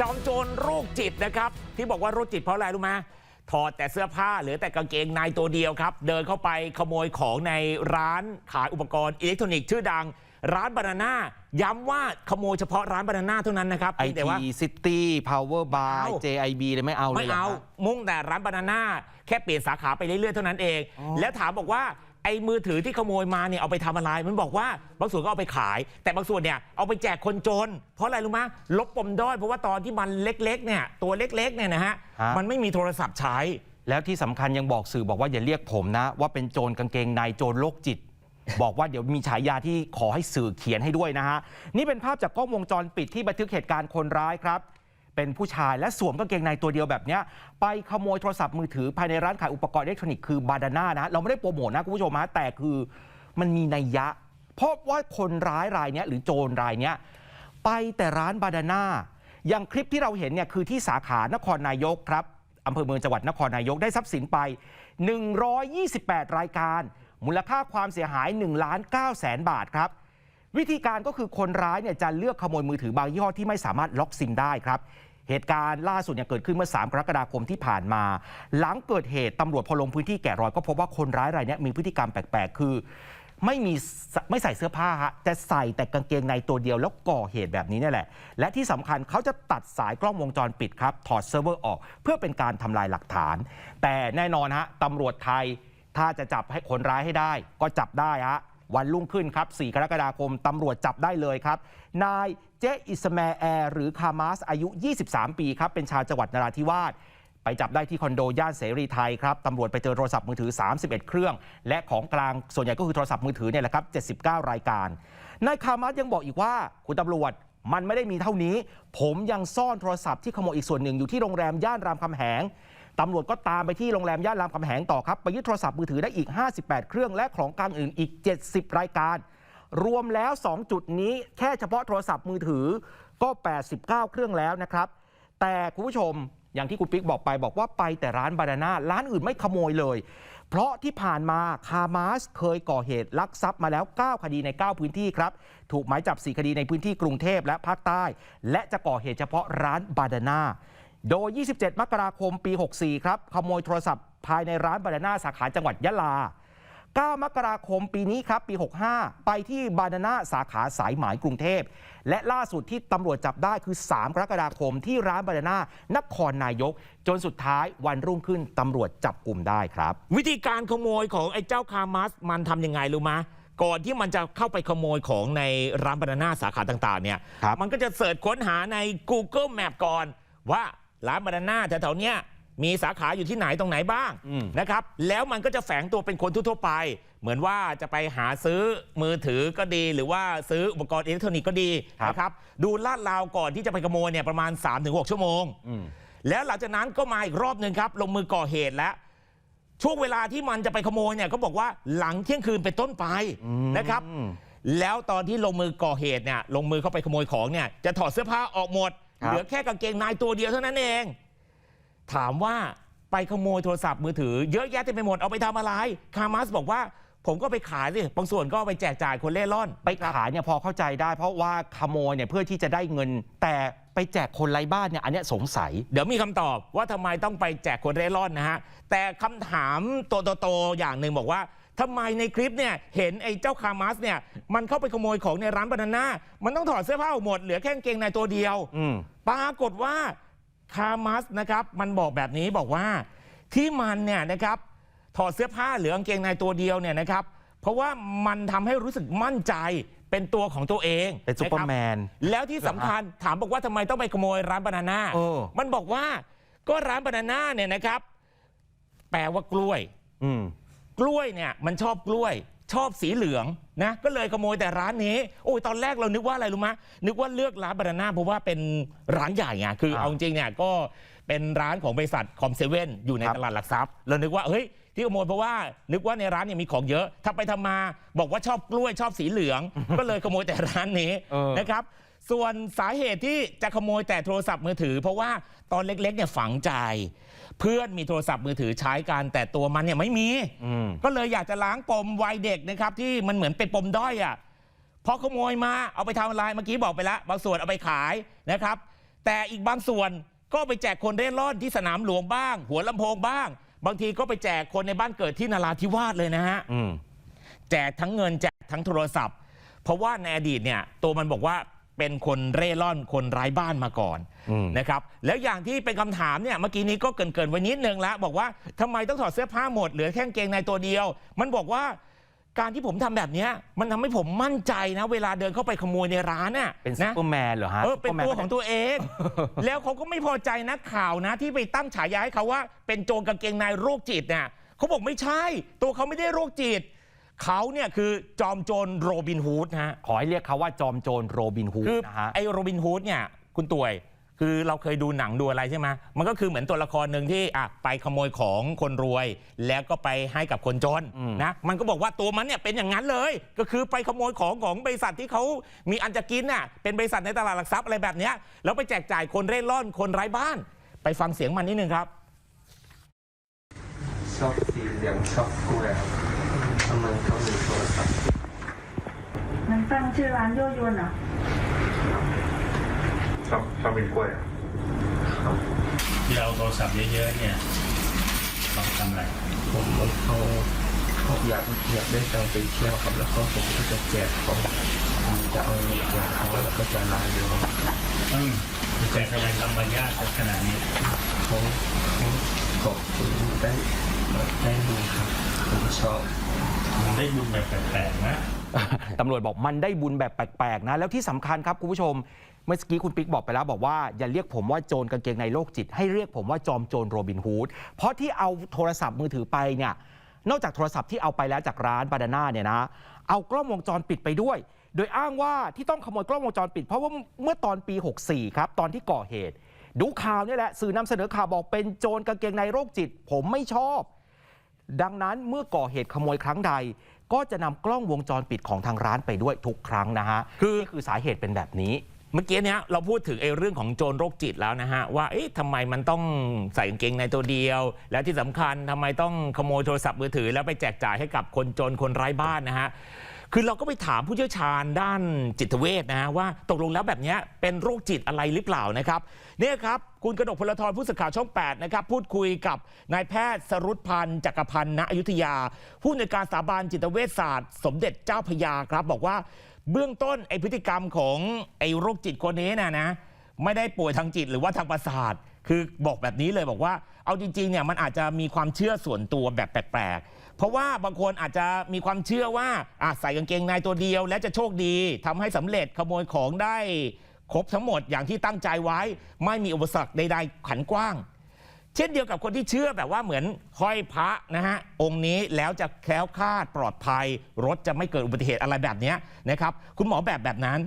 จอมโจรโรคจิตนะครับ ที่บอกว่าโรคจิตเพราะอะไรรู้ไหมถอดแต่เสื้อผ้าเหลือแต่กางเกงในตัวเดียวครับ เดินเข้าไปขโมยของในร้านขายอุปกรณ์อิเล็กทรอนิกส์ชื่อดัง ร้านบานาน่าย้ำว่าขโมยเฉพาะร้านบานาน่าเท่านั้นนะครับไอเพียงแต่ทีว่าซิตี้พาวเวอร์บาเอาร์ JIB เลยไม่เอาเลยไม่หรเอาฮะมุ่งแต่ร้านบานาน่าแค่เปลี่ยนสาขาไปเรื่อยๆเท่านั้นเองอ๋อแล้วถามบอกว่า ไอ้มือถือที่ขโมยมาเนี่ยเอาไปทำอะไร มันบอกว่าบางส่วนก็เอาไปขาย แต่บางส่วนเนี่ยเอาไปแจกคนจน เพราะอะไรรู้ไหมลบปมด้อยเพราะว่าตอนที่มันเล็กๆเนี่ยตัวเล็กๆเนี่ยนะฮะมันไม่มีโทรศัพท์ใช้ แล้วที่สำคัญยังบอกสื่อบอกว่าอย่าเรียกผมนะ ว่าเป็นโจรกางเกงในโจรโรคจิต บอกว่าเดี๋ยวมีฉายาที่ขอให้สื่อเขียนให้ด้วยนะฮะนี่เป็นภาพจากกล้องวงจรปิดที่บันทึกเหตุการณ์คนร้ายครับ เป็นผู้ชายและสวมกางเกงในตัวเดียวแบบนี้ไปขโมยโทรศัพท์มือถือภายในร้านขายอุปกรณ์อิเล็กทรอนิกส์คือบาดาน่านะเราไม่ได้โปรโมทนะคุณผู้ชมฮะแต่คือมันมีนัยยะ เพราะว่าคนร้ายรายนี้หรือโจรรายนี้ไปแต่ร้านบาดาน่าอย่างคลิปที่เราเห็นเนี่ยคือที่สาขานครนายกครับอำเภอเมืองจังหวัดนครนายกได้ทรัพย์สินไป 128 รายการ มูลค่าความเสียหาย1ล้าน9แสนบาทครับ วิธีการก็คือคนร้ายเนี่ยจะเลือกขโมยมือถือบางยี่ห้อที่ไม่สามารถล็อกซิมได้ครับ เหตุการณ์ล่าสุดเนี่ยเกิดขึ้นเมื่อ 3 กรกฎาคมที่ผ่านมา หลังเกิดเหตุตำรวจพอลงพื้นที่แกะรอยก็พบว่าคนร้ายรายนี้มีพฤติกรรมแปลกๆ คือ ไม่มีไม่ใส่เสื้อผ้าฮะจะใส่แต่กางเกงในตัวเดียวแล้วก่อเหตุแบบนี้นี่แหละ และที่สำคัญเขาจะตัดสายกล้องวงจรปิดครับถอดเซิร์ฟเวอร์ออก เพื่อเป็นการทำลายหลักฐาน แต่แน่นอนฮะตำรวจไทยถ้าจะจับให้คนร้ายให้ได้ ก็จับได้ฮะ วันรุ่งขึ้นครับ 4 กรกฎาคมตำรวจจับได้เลยครับ นายเจอิสมาแอร์หรือคามาสอายุ 23 ปีครับเป็นชาวจังหวัดนราธิวาสไปจับได้ที่คอนโดย่านเสรีไทยครับตำรวจไปเจอโทรศัพท์มือถือ 31 เครื่อง และของกลางส่วนใหญ่ก็คือโทรศัพท์มือถือเนี่ยแหละครับ 79 รายการ นายคามัสยังบอกอีกว่า คุณตำรวจมันไม่ได้มีเท่านี้ ผมยังซ่อนโทรศัพท์ที่ขโมยอีกส่วนหนึ่งอยู่ที่โรงแรมย่านรามคำแหง ตำรวจก็ตามไปที่โรงแรมย่านรามคำแหงต่อครับ ไปยึดโทรศัพท์มือถือได้อีก 58 เครื่องและของกลางอื่นอีก 70 รายการ รวมแล้ว 2 จุดนี้แค่เฉพาะโทรศัพท์มือถือก็ 89 เครื่องแล้วนะครับ แต่คุณผู้ชมอย่างที่คุณปิ๊กบอกไปบอกว่าไปแต่ร้านบานาน่าร้านอื่นไม่ขโมยเลย เพราะที่ผ่านมาคามาสเคยก่อเหตุลักทรัพย์มาแล้ว 9 คดีใน 9 พื้นที่ครับ ถูกหมายจับ 4 คดีในพื้นที่กรุงเทพและภาคใต้ และจะก่อเหตุเฉพาะร้านบานาน่า โดย 27 มกราคมปี 64 ครับ ขโมยโทรศัพท์ภายในร้านบานาน่าสาขาจังหวัดยะลา 9 มกราคมปีนี้ครับ ปี 65 ไปที่บานาน่าสาขาสายหมายกรุงเทพ และล่าสุดที่ตำรวจจับได้คือ 3 กรกฎาคมที่ร้านบานาน่านครนายก จนสุดท้ายวันรุ่งขึ้นตำรวจจับกลุ่มได้ครับ วิธีการขโมยของไอ้เจ้าคามัสมันทำยังไงรู้ไหมก่อนที่มันจะเข้าไปขโมยของในร้านบานาน่าสาขาต่างๆเนี่ยครับมันก็จะเสิร์ชค้นหาใน Google Map ก่อนว่า ร้านบานาน่าแถวๆเนี้ยมีสาขาอยู่ที่ไหนตรงไหนบ้างอืม นะครับ แล้วมันก็จะแฝงตัวเป็นคนทั่วๆไป เหมือนว่าจะไปหาซื้อมือถือก็ดี หรือว่าซื้ออุปกรณ์อิเล็กทรอนิกส์ก็ดีนะครับ ดูลาดราวก่อนที่จะไปขโมยเนี่ยประมาณ 3-6 ชั่วโมง อืม แล้วหลังจากนั้นก็มาอีกรอบหนึ่งครับลงมือก่อเหตุแล้ว ช่วงเวลาที่มันจะไปขโมยเนี่ยก็บอกว่าหลังเที่ยงคืนเป็นต้นไปอืมนะครับ แล้วตอนที่ลงมือก่อเหตุเนี่ยลงมือเข้าไปขโมยของเนี่ยจะถอดเสื้อผ้าออกหมดครับ เหลือแค่กางเกงในตัวเดียวเท่านั้นเอง ถามว่าไปขโมยโทรศัพท์มือถือเยอะแยะเต็มไปหมดเอาไปทำอะไร คามัสบอกว่าผมก็ไปขายสิบางส่วนก็เอาไปแจกจ่ายคนเล่ร่อน ไปขายเนี่ยพอเข้าใจได้ เพราะว่าขโมยเนี่ยเพื่อที่จะได้เงิน แต่ไปแจกคนไร้บ้านเนี่ยอันเนี้ยสงสัย เดี๋ยวมีคำตอบว่าทำไมต้องไปแจกคนเร่ร่อนนะฮะแต่คำถามโตๆๆอย่างหนึ่งบอกว่า ทำไมในคลิปเนี่ยเห็นไอ้เจ้าคามัสเนี่ยมันเข้าไปขโมยของในร้านบานาน่ามันต้องถอดเสื้อผ้าออกหมดเหลือแค่กางเกงในตัวเดียวอืม ปรากฏว่าคามัสนะครับ มันบอกแบบนี้บอกว่าที่มันเนี่ยนะครับถอดเสื้อผ้าเหลือกางเกงในตัวเดียวเนี่ยนะครับ เพราะว่ามันทำให้รู้สึกมั่นใจเป็นตัวของตัวเองเป็นซูเปอร์แมนนะครับแล้วที่สำคัญถามบอกว่าทำไมต้องไปขโมยร้านบานาน่าเออ มันบอกว่าก็ร้านบานาน่าเนี่ยนะครับ แปลว่ากล้วย อืม กล้วยเนี่ยมันชอบกล้วย ชอบสีเหลืองนะก็เลยขโมยแต่ร้านนี้โอ้ยตอนแรกเรานึกว่าอะไรรู้ไหมนึกว่าเลือกร้านบานาน่าเพราะว่าเป็นร้านใหญ่ไงคือครับเอาจริงเนี่ยก็เป็นร้านของบริษัทคอมเซเว่นอยู่ในครับ ตลาดหลักทรัพย์เรานึกว่าเฮ้ยที่ขโมยเพราะว่านึกว่าในร้านเนี่ยมีของเยอะถ้าไปทำมาบอกว่าชอบกล้วยชอบสีเหลือง ก็เลยขโมยแต่ร้านนี้เออ นะครับ ส่วนสาเหตุที่จะขโมยแต่โทรศัพท์มือถือ เพราะว่าตอนเล็กๆเนี่ยฝังใจ เพื่อนมีโทรศัพท์มือถือใช้กันแต่ตัวมันเนี่ยไม่มี อืม ก็เลยอยากจะล้างปมวัยเด็กนะครับ ที่มันเหมือนเป็นปมด้อยอะพอขโมยมาเอาไปทำอะไรเมื่อกี้บอกไปแล้วบางส่วนเอาไปขายนะครับ แต่อีกบางส่วนก็ไปแจกคนเร่ร่อนที่สนามหลวงบ้าง หัวลำโพงบ้าง บางทีก็ไปแจกคนในบ้านเกิดที่นราธิวาสเลยนะฮะ อืม แจกทั้งเงินแจกทั้งโทรศัพท์ เพราะว่าในอดีตเนี่ยตัวมันบอกว่า เป็นคนเร่ร่อนคนไร้บ้านมาก่อนอืมนะครับแล้วอย่างที่เป็นคำถามเนี่ยเมื่อกี้นี้ก็เกรินๆไว้นิดนึงแล้วบอกว่าทำไมต้องถอดเสื้อผ้าหมดเหลือแค่กางเกงในตัวเดียว มันบอกว่าการที่ผมทำแบบเนี้ยมันทำให้ผมมั่นใจนะ เวลาเดินเข้าไปขโมยในร้านน่ะเป็นซุปนะเปอร์แมนเหรอฮะเออเป็นซุปตัวร์แมของตัวเอง แล้วเขาก็ไม่พอใจนักข่าวนะ ที่ไปตั้งฉายาให้เขาว่า เป็นโจรกางเกงในโรคจิตเนี่ยเขาบอกไม่ใช่ ตัวเขาไม่ได้โรคจิต เขาเนี่ยคือจอมโจรโรบินฮูดนะฮะขอให้เรียกเขาว่าจอมโจรโรบินฮูดคือนะฮะไอ้โรบินฮูดเนี่ยคุณตวย คือเราเคยดูหนังดูอะไรใช่ไหมมันก็คือเหมือนตัวละครหนึ่งที่อะไปขโมยของคนรวย แล้วก็ไปให้กับคนจนอืมนะมันก็บอกว่าตัวมันเนี่ยเป็นอย่างนั้นเลย ก็คือไปขโมยของของบริษัทที่เขามีอันจะกินน่ะเป็นบริษัทในตลาดหลักทรัพย์อะไรแบบเนี้ยแล้วไปแจกจ่ายคนเร่ร่อนคนไร้บ้าน ไปฟังเสียงมันนิดนึงครับชอบสีเหลืองชอบกล้วยครับ ทำไมเขามีโทรศัพท์มันตั้งชื่อร้านยั่วยวนเหรอชอบชอบเป็นกล้วยอะครับที่เราโทรศัพท์เยอะๆเนี่ยเราทำอะไรผมว่าเขาเขาอยากอยากได้ตังค์ไปเที่ยวครับแล้วก็ผมก็จะแจกเขาผมจะเอาเงินแจกเขาแล้วก็จะลาเดียวอืมแต่ทำไมทำมายากขนาดนี้เขาเขาขอบคุณได้ได้ดูครับผมชอบ มันได้บุญแบบแปลกๆนะ ตำรวจบอกมันได้บุญแบบแปลกๆนะ แล้วที่สำคัญครับคุณผู้ชม เมื่อกี้คุณปิ๊กบอกไปแล้วบอกว่าอย่าเรียกผมว่าโจรกางเกงในโรคจิต ให้เรียกผมว่าจอมโจรโรบินฮูด เพราะที่เอาโทรศัพท์มือถือไปเนี่ย นอกจากโทรศัพท์ที่เอาไปแล้วจากร้านบาดาน่าเนี่ยนะ เอากล้องวงจรปิดไปด้วย โดยอ้างว่าที่ต้องขโมยกล้องวงจรปิด เพราะว่าเมื่อตอนปี 64 ครับตอนที่ก่อเหตุ ดูข่าวนี่แหละสื่อนำเสนอข่าวบอกเป็นโจรกางเกงในโรคจิต ผมไม่ชอบ ดังนั้นเมื่อก่อเหตุขโมยครั้งใด ก็จะนำกล้องวงจรปิดของทางร้านไปด้วยทุกครั้งนะฮะคือ นี่คือสาเหตุเป็นแบบนี้ เมื่อกี้เนี้ยเราพูดถึงไอ้เรื่องของโจรโรคจิตแล้วนะฮะ ว่าเอ๊ะทำไมมันต้องใส่กางเกงในตัวเดียว แล้วที่สำคัญทำไมต้องขโมยโทรศัพท์มือถือ แล้วไปแจกจ่ายให้กับคนจนคนไร้บ้านนะฮะ คือเราก็ไปถามผู้เชี่ยวชาญด้านจิตเวชนะฮะว่าตกลงแล้วแบบนี้เป็นโรคจิตอะไรหรือเปล่านะครับเนี่ยครับคุณกระดกพลทรผู้สื่อข่าวช่อง 8 นะครับ พูดคุยกับนายแพทย์สรุปพันธ์จักรพันธ์ณอยุธยา ผู้ในวยการสถาบันจิตเวชศาสตร์ สมเด็จเจ้าพยาครับ บอกว่าเบื้องต้นไอพฤติกรรมของไอโรคจิตคนนี้นะนะไม่ได้ป่วยทางจิตหรือว่าทางประสาทคือบอกแบบนี้เลยบอกว่า เอาจริงๆเนี่ยมันอาจจะมีความเชื่อส่วนตัวแบบแปลกๆ เพราะว่าบางคนอาจจะมีความเชื่อว่าอะใส่กางเกงในตัวเดียว และจะโชคดีทำให้สำเร็จขโมยของได้ ครบทั้งหมดอย่างที่ตั้งใจไว้ ไม่มีอุปสรรคใดๆขันกว้าง เช่นเดียวกับคนที่เชื่อแบบว่าเหมือนห้อยพระนะฮะองค์นี้แล้วจะแคล้วคลาดปลอดภัย รถจะไม่เกิดอุบัติเหตุอะไรแบบเนี้ยนะครับ คุณหมอแบบแบบนั้น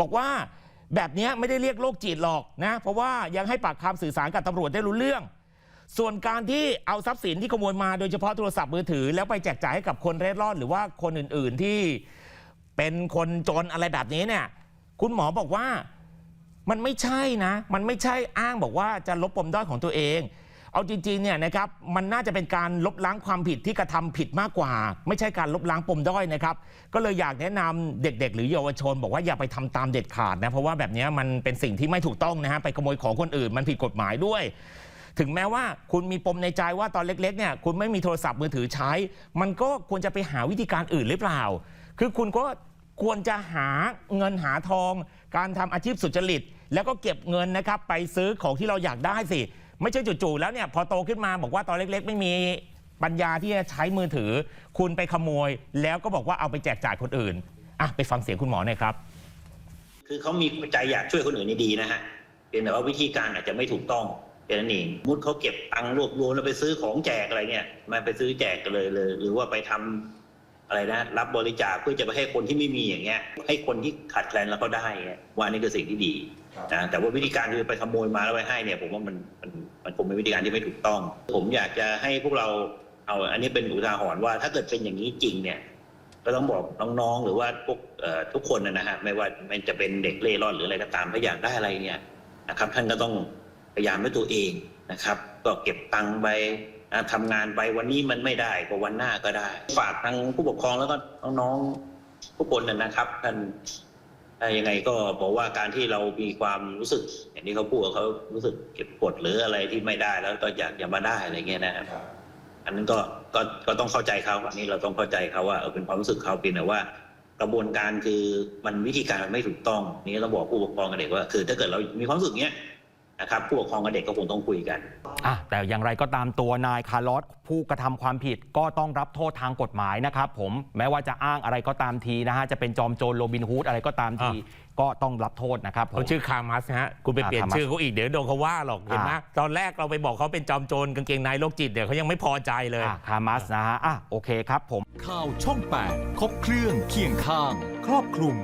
บอกว่าแบบเนี้ยไม่ได้เรียกโรคจิตหรอกนะ เพราะว่ายังให้ปากคำสื่อสารกับตำรวจได้รู้เรื่อง ส่วนการที่เอาทรัพย์สินที่ขโมยมาโดยเฉพาะโทรศัพท์มือถือ แล้วไปแจกจ่ายให้กับคนเร่ร่อน หรือว่าคนอื่นๆที่เป็นคนจนอะไรแบบนี้เนี่ย คุณหมอบอกว่ามันไม่ใช่นะ มันไม่ใช่อ้างบอกว่าจะลบปมด้อยของตัวเอง เอาจริงๆเนี่ยนะครับมันน่าจะเป็นการลบล้างความผิดที่กระทำผิดมากกว่า ไม่ใช่การลบล้างปมด้อยนะครับ ก็เลยอยากแนะนำเด็กๆ หรือเยาวชน บอกว่าอย่าไปทำตามเด็ดขาดนะเพราะว่าแบบนี้มันเป็นสิ่งที่ไม่ถูกต้องนะฮะไปขโมยของคนอื่นมันผิดกฎหมายด้วย ถึงแม้ว่าคุณมีปมในใจว่าตอนเล็กๆเนี่ยคุณไม่มีโทรศัพท์มือถือใช้ มันก็ควรจะไปหาวิธีการอื่นหรือเปล่า คือคุณก็ควรจะหาเงินหาทอง การทำอาชีพสุจริต แล้วก็เก็บเงินนะครับไปซื้อของที่เราอยากได้สิ ไม่ใช่จู่ๆแล้วเนี่ยพอโตขึ้นมาบอกว่าตอนเล็กๆ ไม่มีปัญญาที่จะใช้มือถือ คุณไปขโมย แล้วก็บอกว่าเอาไปแจกจ่ายคนอื่นอะไปฟังเสียงคุณหมอหน่อยครับ คือเขามีใจอยากช่วยคนอื่นนี่ดีนะฮะเพียงแต่ว่าวิธีการอาจจะไม่ถูกต้อง แค่นั้นเองมุดเขาเก็บตังค์รวบรวมแล้วไปซื้อของแจกอะไรเนี่ยมาไปซื้อแจกกันเลยเลย หรือว่าไปทำอะไรนะ รับบริจาคเพื่อจะไปให้คนที่ไม่มีอย่างเงี้ย ให้คนที่ขาดแคลนแล้วก็ได้เงี้ยว่านี่คือสิ่งที่ดีนะแต่ว่าวิธีการที่ไปขโมยมาแล้วไปให้เนี่ย ผมว่ามันมันมันคงเป็นวิธีการที่ไม่ถูกต้อง ผมอยากจะให้พวกเราเอาอันนี้เป็นอุทาหรณ์ว่าถ้าเกิดเป็นอย่างนี้จริงเนี่ยก็ต้องบอกน้องๆ หรือว่าพวกเอ่อทุกคนนะฮะไม่ว่ามันจะเป็นเด็กเล่ร่อนหรืออะไรก็ตามถ้าอยากได้อะไรเนี่ยนะครับท่านก็ต้อง พยายามด้วยตัวเองนะครับ ก็เก็บตังค์ไปนะทำงานไปวันนี้มันไม่ได้ก็วันหน้าก็ได้ ฝากทางผู้ปกครองแล้วก็น้องๆทุกคนนะนะครับท่านถ้ายังไงก็บอกว่าการที่เรามีความรู้สึก อย่างที่เขาพูดว่าเขารู้สึกเก็บกดหรืออะไรที่ไม่ได้แล้วก็อยากจะมาได้อะไรเงี้ยนะครับอันนั้นก็ก็ก็ต้องเข้าใจเขาอันนี้เราต้องเข้าใจเขาว่าเออเป็นความรู้สึกเขาเป็นแต่ว่า กระบวนการคือมันวิธีการมันไม่ถูกต้อง นี่เราบอกผู้ปกครองกับเด็กว่า คือ ถ้าเกิดเรามีความรู้สึกเนี้ย นะครับผู้ปกครองกับเด็กก็คงต้องคุยกัน อะแต่อย่างไรก็ตามตัวนายคาร์ลอสผู้กระทำความผิดก็ต้องรับโทษทางกฎหมายนะครับผมแม้ว่าจะอ้างอะไรก็ตามทีนะฮะจะเป็นจอมโจรโรบินฮูดอะไรก็ตามที ก็ต้องรับโทษนะครับผม เขาชื่อคามัสนะฮะคุณไปเปลี่ยนอ่าคามัสชื่อเขาอีกเดี๋ยวโดนเขาว่าหรอกเห็นไหมอ่า ตอนแรกเราไปบอกเขาเป็นจอมโจรกางเกงในโรคจิตเนี่ยเขายังไม่พอใจเลย อะคามัสนะฮะอะโอเคครับผม ข่าวช่อง 8 ครบเครื่องเคียงข้าง ครอบคลุม